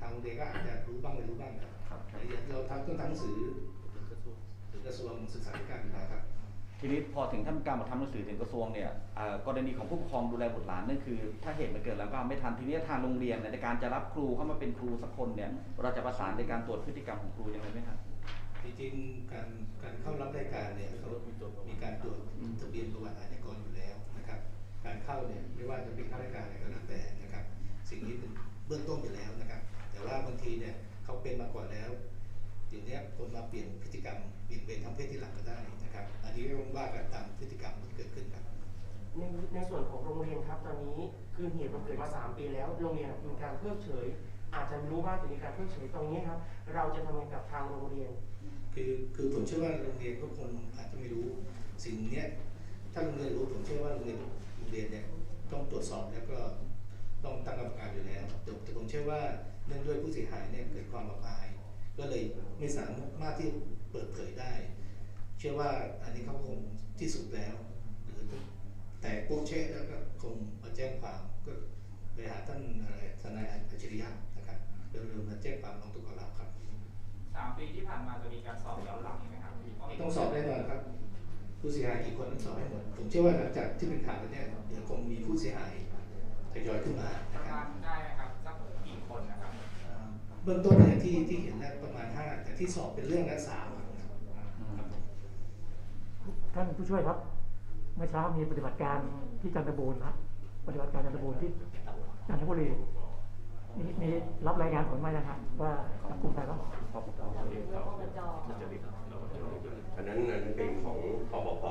ทางโรงเรียนก็อาจจะรู้บ้างไม่รู้บ้างครับครับแต่เราทำต้องทำหนังสือถึงกระทรวงศึกษาธิการอยู่แล้วครับทีนี้พอถึงท่านการมาทำหนังสือถึงกระทรวงเนี่ยเอ่อกรณีของผู้ปกครองดูแลบุตรหลานนั่นคือ ถ้าเหตุมันเกิดแล้วก็ไม่ทันทีนี้ทางโรงเรียนเนี่ยในการจะรับครูเข้ามาเป็นครูสักคนเนี่ยเราจะประสานในการตรวจพฤติกรรมของครูยังไงไหมครับจริงๆการการเข้ารับรายการเนี่ยเขามีการตรวจทะเบียนประวัติอาชญากรอยู่แล้วนะครับ การเข้าเนี่ยไม่ว่าจะเป็นข้าราชการอะไรก็แล้วแต่นะครับ สิ่งนี้เป็น เบื้องต้นอยู่แล้วนะครับ แต่ว่าบางทีเนี่ยเขาเป็นมาก่อนแล้วเดี๋ยวนี้คนมาเปลี่ยนพฤติกรรมเปลี่ยนเป็นทางเพศที่หลังก็ได้นะครับ อันนี้ก็ต้องว่ากันตามพฤติกรรมที่เกิดขึ้นครับในในส่วนของโรงเรียนครับตอนนี้คือเหตุมันเกิดมา 3 ปีแล้วโรงเรียนมีการเพิกเฉย อาจจะไม่รู้ว่าจะมีการเพิกเฉยตรงนี้ครับ เราจะทำยังไงกับทางโรงเรียน คือคือผมเชื่อว่าโรงเรียนก็คงอาจจะไม่รู้สิ่งเนี้ยถ้าโรงเรียนรู้ผมเชื่อว่า เชื่อว่าเนื่องด้วยผู้เสียหายเนี่ยเกิดความอับอาย ก็เลยไม่สามารถที่เปิดเผยได้ เชื่อว่าอันนี้เขาคงที่สุดแล้วหรือแต่พวกเชษแล้วก็คงมาแจ้งความก็ไปหาท่านอะไรทนายอัจฉริยะนะครับเร็วๆมาแจ้งความลองทุกข์กับเราครับสามปีที่ผ่านมาจะมีการสอบย้อนหลังอีกไหมครับพี่ต้องสอบแน่นอนครับ ผู้เสียหายกี่คนต้องสอบให้หมดผมเชื่อว่าหลังจากที่เป็นข่าวแล้วเนี่ยเดี๋ยวคงมีผู้เสียหายทยอยขึ้นมาปนะระครัมาบ เบื้องต้นเนี่ยที่ที่เห็นนะประมาณห้าแต่ที่สอบเป็นเรื่องละสามครับครับผมท่านผู้ช่วยครับ เมื่อเช้ามีปฏิบัติการที่จันทบูรณ์ครับปฏิบัติการจันทบูรณ์ที่จันทบุรีมีมีรับรายงานผลมายังครับว่าจับกลุ่มใครบ้างอันนั้นอันนั้นเป็นของปปพ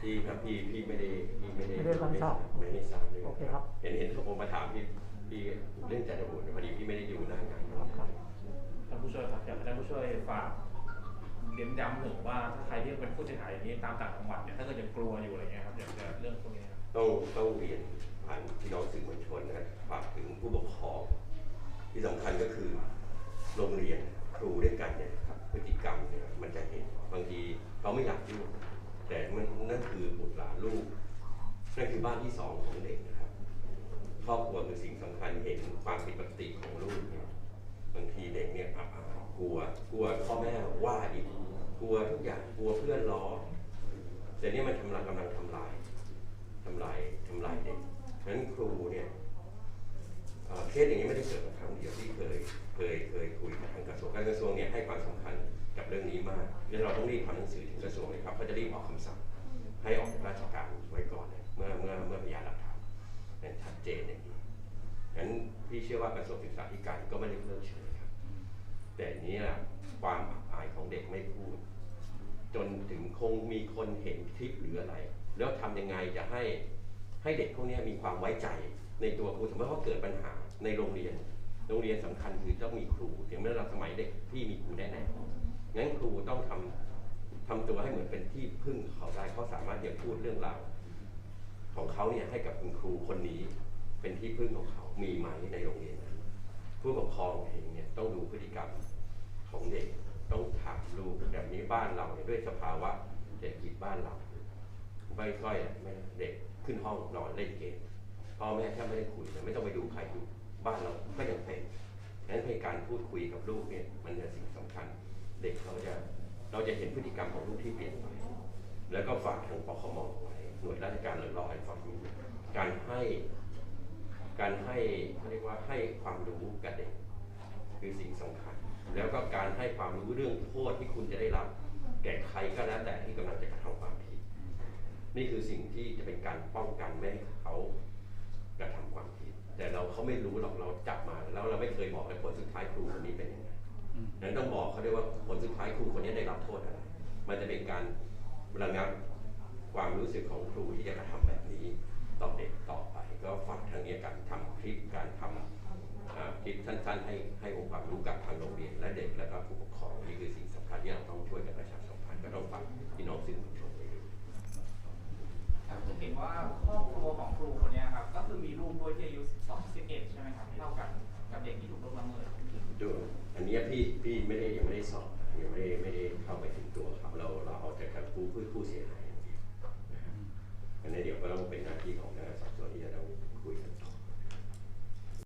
ที่ครับพี่พี่ไม่ได้พี่ไม่ได้ไม่ได้รับผิดชอบไม่ได้ทราบเลยโอเคครับเห็นเห็นเขาผมมาถามพี่พี่เรื่องจันทบุรีพอดีพี่ไม่ได้อยู่หน้า ช่วยฝากเน้นย้ำถึงว่าถ้าใครที่เป็นผู้เสียหายอย่างนี้ตามต่างจังหวัดเนี่ยถ้าเกิดยังกลัวอยู่อะไรเงี้ยครับอยากจะเรื่องพวกนี้ครับต้องต้องเรียนผ่านพี่น้องสื่อมวลชนนะครับฝากถึงผู้ปกครอง ที่สำคัญก็คือโรงเรียนครูด้วยกันเนี่ยครับพฤติกรรมเนี่ยมันจะเห็นบางทีเขาไม่อยากยุ่งแต่มันนั่นคือบุตรหลานลูกนั่นคือบ้านที่สองของเด็กนะครับครอบครัวคือสิ่งสำคัญเห็นความผิดปกติของลูกเนี่ย บางทีเด็กเนี่ยอับอายกลัว กลัวพ่อแม่ว่าอีก กลัวทุกอย่าง กลัวเพื่อนล้อ แต่เนี่ยมันกำลังกำลังทำลายทำลายทำลายเด็กฉะนั้นครูเนี่ยเอ่อเคสอย่างนี้ไม่ได้เกิดมาครั้งเดียวที่เคยเคยเคยคุยกับทางกระทรวงการกระทรวงเนี่ยให้ความสำคัญกับเรื่องนี้มากแล้วเราต้องรีบทำหนังสือถึงกระทรวงเลยครับเขาจะรีบออกคำสั่งให้ออกจากราชการไว้ก่อนเนี่ยเมื่อเมื่อเมื่อพยานหลักฐานเนี่ยชัดเจนอย่างนี้งั้น พี่เชื่อว่ากระทรวงศึกษาธิการก็ไม่ได้เพิกเฉยครับ แต่อันนี้แหละความอับอายของเด็กไม่พูด จนถึงคงมีคนเห็นคลิปหรืออะไร แล้วทำยังไงจะให้ให้เด็กพวกเนี้ยมีความไว้ใจในตัวครูสมมติว่าเขาเกิดปัญหาในโรงเรียน โรงเรียนสำคัญคือต้องมีครูถึงแม้เราสมัยเด็กพี่มีครูแน่ๆงั้นครูต้องทำทำตัวให้เหมือนเป็นที่พึ่งเขาได้เขาสามารถจะพูดเรื่องราวของเขาเนี่ยให้กับคุณครูคนนี้ เป็นที่พึ่งของเขา มีไหมในโรงเรียนนั้นผู้ปกครองเองเนี่ยต้องดูพฤติกรรมของเด็ก ต้องถามลูกแบบนี้บ้านเราเนี่ยด้วยสภาวะเศรษฐกิจบ้านเราไม่ค่อยไม่เด็กขึ้นห้องนอนเล่นเกมพ่อแม่แค่ไม่ได้คุยไม่ต้องไปดูใครดูบ้านเราก็ยังเป็นฉะนั้นในการพูดคุยกับลูกเนี่ยมันเป็นสิ่งสำคัญ เด็กเราจะเราจะเห็นพฤติกรรมของลูกที่เปลี่ยนไป แล้วก็ฝากทางปคมไว้หน่วยราชการหรือรอให้ความรู้การให้ การให้เขาเรียกว่าให้ความรู้กับเด็กคือสิ่งสำคัญ แล้วก็การให้ความรู้เรื่องโทษที่คุณจะได้รับ แก่ใครก็แล้วแต่ที่กำลังจะกระทำความผิด นี่คือสิ่งที่จะเป็นการป้องกันไม่ให้เขากระทำความผิด แต่เราเขาไม่รู้หรอกเราจับมา แล้วเราไม่เคยบอกเลยผลสุดท้ายครูคนนี้เป็นยังไงนั้นต้องบอกเขาด้วยว่าผลสุดท้ายครูคนนี้ได้รับโทษอะไร มันจะเป็นการระงับความรู้สึกของครูที่จะกระทำแบบนี้ ต่อเด็กต่อไป ก็ฝากทางนี้การทำคลิปการทำคลิปสั้นๆให้ให้องค์ความรู้กับทางโรงเรียน และเด็กและก็ผู้ปกครองนี่คือสิ่งสำคัญที่เราต้องช่วยกันประชาสัมพันธ์ก็ต้องฝากพี่น้องสื่อมวลชนไปด้วยครับผมเห็นว่าครอบครัวของครูคนนี้ครับก็คือมีลูกด้วยที่อายุ12 11ใช่ไหมครับเท่ากันกับเด็กที่ถูกล่งละเมิ